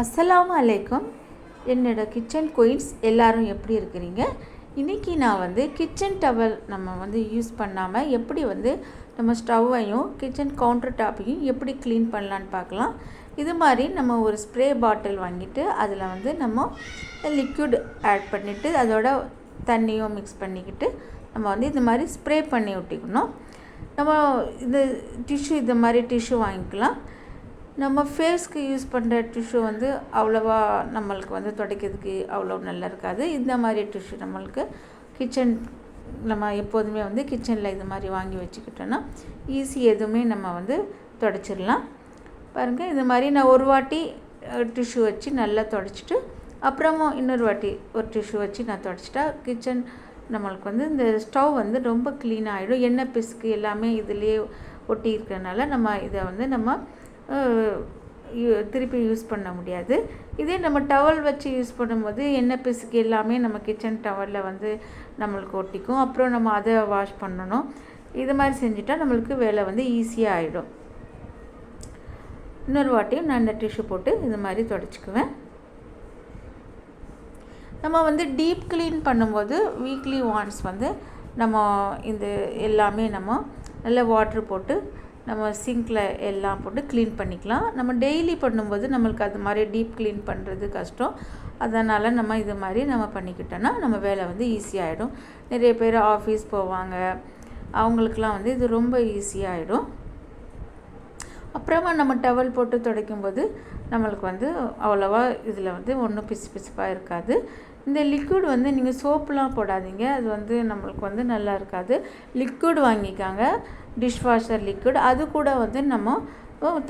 அஸ்ஸலாமு அலைக்கும். என்னோட கிச்சன் குயின்ஸ் எல்லோரும் எப்படி இருக்கிறீங்க? இன்றைக்கி நான் வந்து கிச்சன் டவல் நம்ம வந்து யூஸ் பண்ணாமல் எப்படி வந்து நம்ம ஸ்டவ்வையும் கிச்சன் கவுண்டர் டாப்பையும் எப்படி க்ளீன் பண்ணலான்னு பார்க்கலாம். இது மாதிரி நம்ம ஒரு ஸ்ப்ரே பாட்டில் வாங்கிட்டு அதில் வந்து நம்ம லிக்விட் ஆட் பண்ணிவிட்டு அதோட தண்ணியும் மிக்ஸ் பண்ணிக்கிட்டு நம்ம வந்து இது மாதிரி ஸ்ப்ரே பண்ணி விட்டிக்கணும் நம்ம இது டிஷ்யூ இது மாதிரி டிஷ்யூ வாங்கிக்கலாம். நம்ம ஃபேஸ்க்கு யூஸ் பண்ணுற டிஷ்யூ வந்து அவ்வளோவா நம்மளுக்கு வந்து துடைக்கிறதுக்கு அவ்வளோ நல்லா இருக்காது. இந்த மாதிரி டிஷ்யூ நம்மளுக்கு கிச்சன் நம்ம எப்போதுமே வந்து கிச்சனில் இது மாதிரி வாங்கி வச்சுக்கிட்டோன்னா ஈஸி எதுவுமே நம்ம வந்து துடைச்சிடலாம். பாருங்கள் இது மாதிரி நான் ஒரு வாட்டி டிஷ்யூ வச்சு நல்லா துடைச்சிட்டு அப்புறமும் இன்னொரு வாட்டி ஒரு டிஷ்யூ வச்சு நான் துடைச்சிட்டா கிச்சன் நம்மளுக்கு வந்து இந்த ஸ்டவ் வந்து ரொம்ப க்ளீன் ஆகிடும் எண்ணெய் பிசுக்கு எல்லாமே இதுலேயே ஒட்டி இருக்கிறனால நம்ம இதை வந்து நம்ம திருப்பி யூஸ் பண்ண முடியாது. இதே நம்ம டவல் வச்சு யூஸ் பண்ணும்போது எண்ணெய் பிசுக்கு எல்லாமே நம்ம கிச்சன் டவலில் வந்து நம்மளுக்கு ஒட்டிக்கும். அப்புறம் நம்ம அதை வாஷ் பண்ணணும். இது மாதிரி செஞ்சுட்டா நம்மளுக்கு வேலை வந்து ஈஸியாக ஆகிடும் இன்னொரு வாட்டியும் நான் இந்த டிஷ்யூ போட்டு இது மாதிரி தொடச்சிக்குவேன். நம்ம வந்து டீப் க்ளீன் பண்ணும்போது வீக்லி ஒன்ஸ் வந்து நம்ம இந்த எல்லாமே நம்ம நல்ல வாட்ரு போட்டு நம்ம சிங்கில் எல்லாம் போட்டு க்ளீன் பண்ணிக்கலாம். நம்ம டெய்லி பண்ணும்போது நம்மளுக்கு அது மாதிரி டீப் க்ளீன் பண்ணுறது கஷ்டம். அதனால் நம்ம இது மாதிரி நம்ம பண்ணிக்கிட்டோன்னா நம்ம வேலை வந்து ஈஸியாகிடும் நிறைய பேர் ஆஃபீஸ் போவாங்க. அவங்களுக்கெலாம் வந்து இது ரொம்ப ஈஸியாகிடும் அப்புறமா நம்ம டவல் போட்டு துடைக்கும்போது நம்மளுக்கு வந்து அவ்வளோவா இதில் வந்து ஒன்றும் பிசு பிசுப்பாக இருக்காது. இந்த லிக்விட் வந்து நீங்கள் சோப்புலாம் போடாதீங்க. அது வந்து நம்மளுக்கு வந்து நல்லா இருக்காது. லிக்விட் வாங்கிக்காங்க. டிஷ் வாஷர் லிக்விட் அது கூட வந்து நம்ம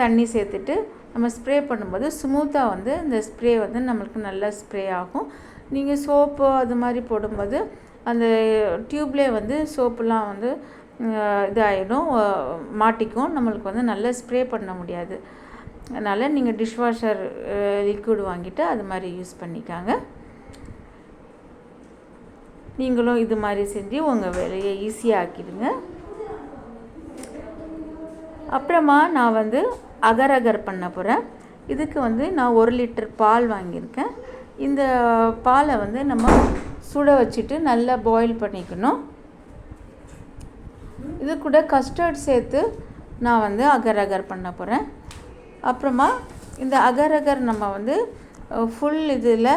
தண்ணி சேர்த்துட்டு நம்ம ஸ்ப்ரே பண்ணும்போது ஸ்மூத்தாக வந்து இந்த ஸ்ப்ரே வந்து நம்மளுக்கு நல்லா ஸ்ப்ரே ஆகும். நீங்கள் சோப்பு அது மாதிரி போடும்போது அந்த டியூப்லேயே வந்து சோப்புலாம் வந்து இதாகிடும் மாட்டிக்கும். நம்மளுக்கு வந்து நல்லா ஸ்ப்ரே பண்ண முடியாது. அதனால் நீங்கள் டிஷ் வாஷர் லிக்விட் வாங்கிட்டு அது மாதிரி யூஸ் பண்ணிக்காங்க. நீங்களும் இது மாதிரி செஞ்சு உங்கள் வேலையை ஈஸியாக ஆக்கிடுங்க. அப்புறமா நான் வந்து அகர் அகர் பண்ண போகிறேன் இதுக்கு வந்து நான் ஒரு லிட்டர் பால் வாங்கியிருக்கேன். இந்த பாலை வந்து நம்ம சுட வச்சுட்டு நல்லா பாயில் பண்ணிக்கணும். இது கூட கஸ்டர்ட் சேர்த்து நான் வந்து அகர் அகர் பண்ண போகிறேன் அப்புறமா இந்த அகர் அகர் நம்ம வந்து ஃபுல் இதில்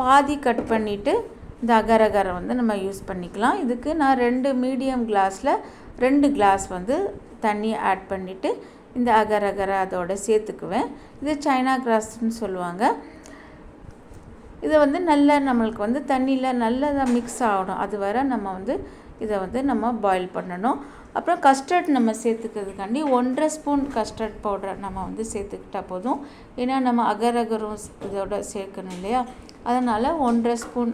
பாதி கட் பண்ணிவிட்டு இந்த அகரகரை வந்து நம்ம யூஸ் பண்ணிக்கலாம். இதுக்கு நான் ரெண்டு மீடியம் கிளாஸில் ரெண்டு கிளாஸ் வந்து தண்ணி ஆட் பண்ணிவிட்டு இந்த அகரகரை அதோட சேர்த்துக்குவேன். இது சைனா கிராஸ்ன்னு சொல்லுவாங்க. இதை வந்து நல்லா நம்மளுக்கு வந்து தண்ணியில் நல்லதாக மிக்ஸ் ஆகணும். அது வர நம்ம வந்து இதை வந்து நம்ம பாயில் பண்ணணும். அப்புறம் கஸ்டர்ட் நம்ம சேர்த்துக்கிறதுக்காண்டி ஒன்றரை ஸ்பூன் கஸ்டர்ட் பவுடர் நம்ம வந்து சேர்த்துக்கிட்டால் போதும். ஏன்னா நம்ம அகரகரும் இதோட சேர்க்கணும் இல்லையா? அதனால் ஒன்றரை ஸ்பூன்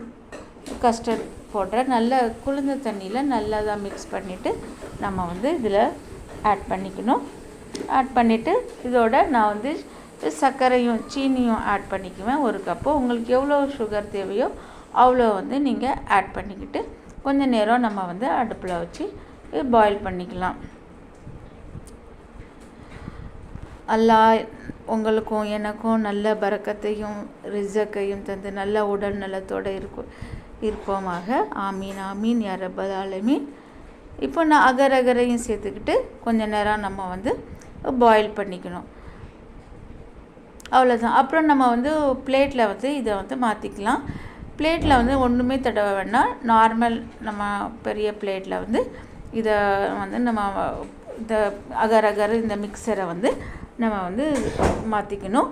கஸ்டர்ட் போடுற நல்ல குளிர்ந்த தண்ணியில் நல்லா தான் மிக்ஸ் பண்ணிவிட்டு நம்ம வந்து இதில் ஆட் பண்ணிக்கணும். ஆட் பண்ணிவிட்டு இதோட நான் வந்து சர்க்கரையும் சீனியும் ஆட் பண்ணிக்குவேன். ஒரு கப்பு உங்களுக்கு எவ்வளோ சுகர் தேவையோ அவ்வளோ வந்து நீங்கள் ஆட் பண்ணிக்கிட்டு கொஞ்சம் நேரம் நம்ம வந்து அடுப்பில் வச்சு பாயில் பண்ணிக்கலாம். அல்லா உங்களுக்கும் எனக்கும் நல்ல பறக்கத்தையும் ரிசக்கையும் தந்து நல்ல உடல் நலத்தோடு இருக்கும் இருப்போமாக. ஆமீன் ஆமீன் யார் ஆலமீன். இப்போ நான் அகர் அகரையும் சேர்த்துக்கிட்டு கொஞ்ச நேரம் நம்ம வந்து பாயில் பண்ணிக்கணும். அவ்வளோதான் அப்புறம் நம்ம வந்து பிளேட்டில் வந்து இதை வந்து மாற்றிக்கலாம் பிளேட்டில் வந்து ஒன்றுமே தடவை வேணாம் நார்மல் நம்ம பெரிய பிளேட்டில் வந்து இதை வந்து நம்ம இந்த அகர் அகர் இந்த மிக்சரை வந்து நம்ம வந்து மாற்றிக்கணும்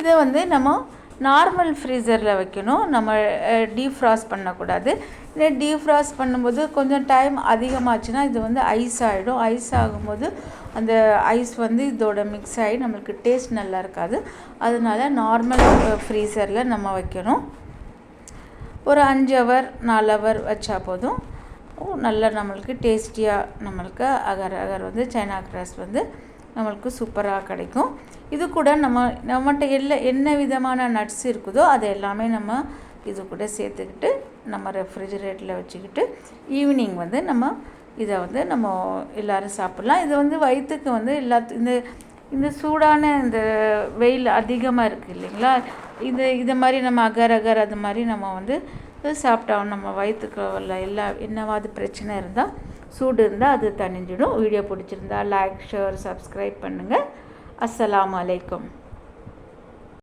இதை வந்து நம்ம நார்மல் ஃப்ரீசரில் வைக்கணும். நம்ம டீஃப்ராஸ்ட் பண்ணக்கூடாது. இதே டீஃப்ராஸ்ட் பண்ணும்போது கொஞ்சம் டைம் அதிகமாச்சுன்னா இது வந்து ஐஸ் ஆகிடும் ஐஸ் ஆகும்போது அந்த ஐஸ் வந்து இதோட மிக்ஸ் ஆகி நம்மளுக்கு டேஸ்ட் நல்லா இருக்காது. அதனால நார்மல் ஃப்ரீசரில் நம்ம வைக்கணும். ஒரு அஞ்சு ஹவர் நாலு ஹவர் வச்சா போதும். நல்ல நம்மளுக்கு டேஸ்டியாக நம்மளுக்கு அகர் அகர் வந்து சைனா கிராஸ் வந்து நம்மளுக்கு சூப்பராக கிடைக்கும். இது கூட நம்ம நம்மகிட்ட எல்லா என்ன விதமான நட்ஸ் இருக்குதோ அது எல்லாமே நம்ம இது கூட சேர்த்துக்கிட்டு நம்ம ரெஃப்ரிஜிரேட்டரில் வச்சுக்கிட்டு ஈவினிங் வந்து நம்ம இதை வந்து நம்ம எல்லோரும் சாப்பிட்லாம். இது வந்து வயிற்றுக்கு வந்து எல்லா இந்த இந்த சூடான இந்த வெயில் அதிகமாக இருக்குது இல்லைங்களா? இது இது மாதிரி நம்ம அகர் அகர் அது மாதிரி நம்ம வந்து சாப்பிட்டா நம்ம வயிற்றுக்கு உள்ள எல்லா என்னவாது பிரச்சனை இருந்தால் சூடு இருந்தால் அது தணிஞ்சிடும். வீடியோ பிடிச்சிருந்தா லைக் ஷேர் சப்ஸ்கிரைப் பண்ணுங்கள் அஸ்லாம் வலைக்கம்